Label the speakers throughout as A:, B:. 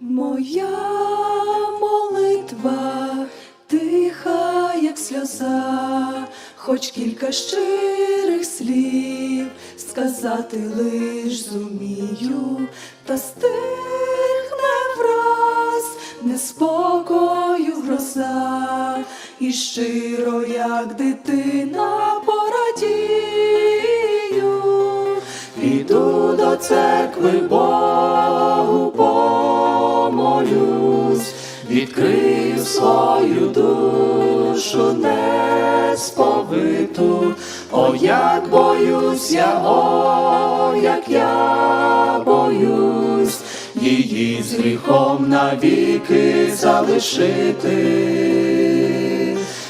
A: Моя молитва тиха, як сльоза, хоч кілька щирих слів сказати лиш зумію, та стихне враз неспокою гроза, і щиро, як дитина, порадію. Іду до церкви Богу помолюсь, відкрию свою душу несповиту, о, як боюсь я, о, як я боюсь, її з гріхом навіки залишити.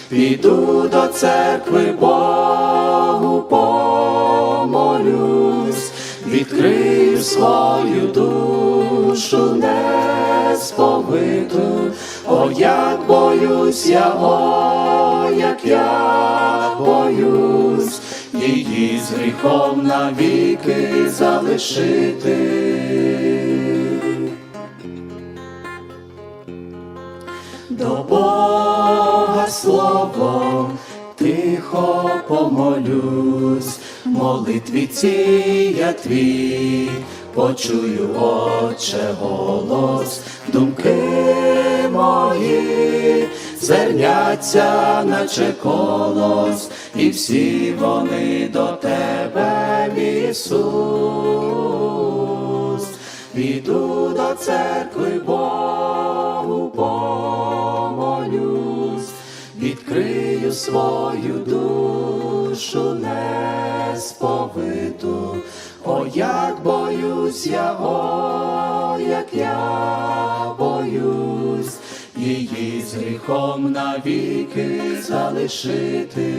A: Піду до церкви Богу помолюсь, відкрию свою душу несповиту, о, як боюсь я, о, як я боюсь, її з гріхом навіки залишити. До Бога словом тихо помолюсь, молитві ці я твій, почую, Отче, голос, думки мої зерняться, наче колос, і всі вони до тебе, Ісус. Піду до церкви Богу помолюсь, відкрию свою душу несповиту, о, як боюсь я, о, як я боюсь, її з гріхом навіки залишити.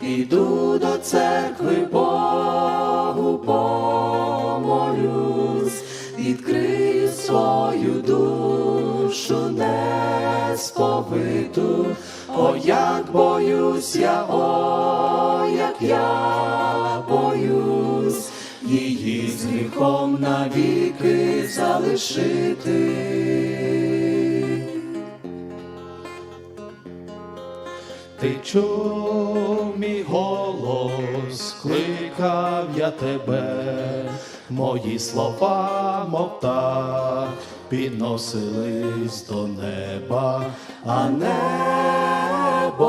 A: Іду до церкви Богу помолюсь, відкрию свою душу несповиту, о, як боюсь я, о, як я боюсь, її з гріхом навіки залишити.
B: Ти чув мій голос, кликав я тебе, мої слова, мов так, підносились до неба,
A: а небо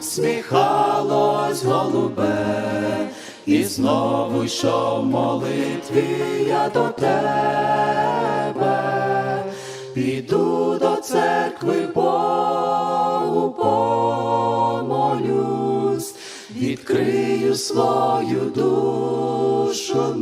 A: сміхалось голубе, і знову йшов молитві я до тебе, піду до церкви Богу помолюсь, відкрию свою душу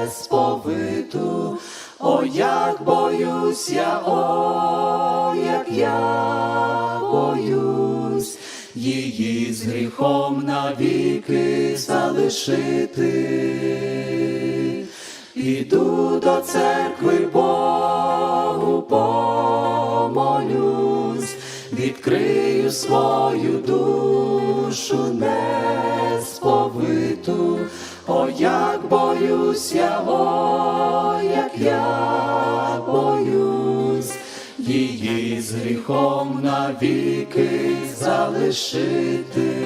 A: несповиту. О, як боюсь я, о, як я боюсь, її з гріхом навіки залишити. Іду до церкви Богу помолюсь, відкрию свою душу несповиту, боюсь о, як я боюсь, її з гріхом навіки залишити.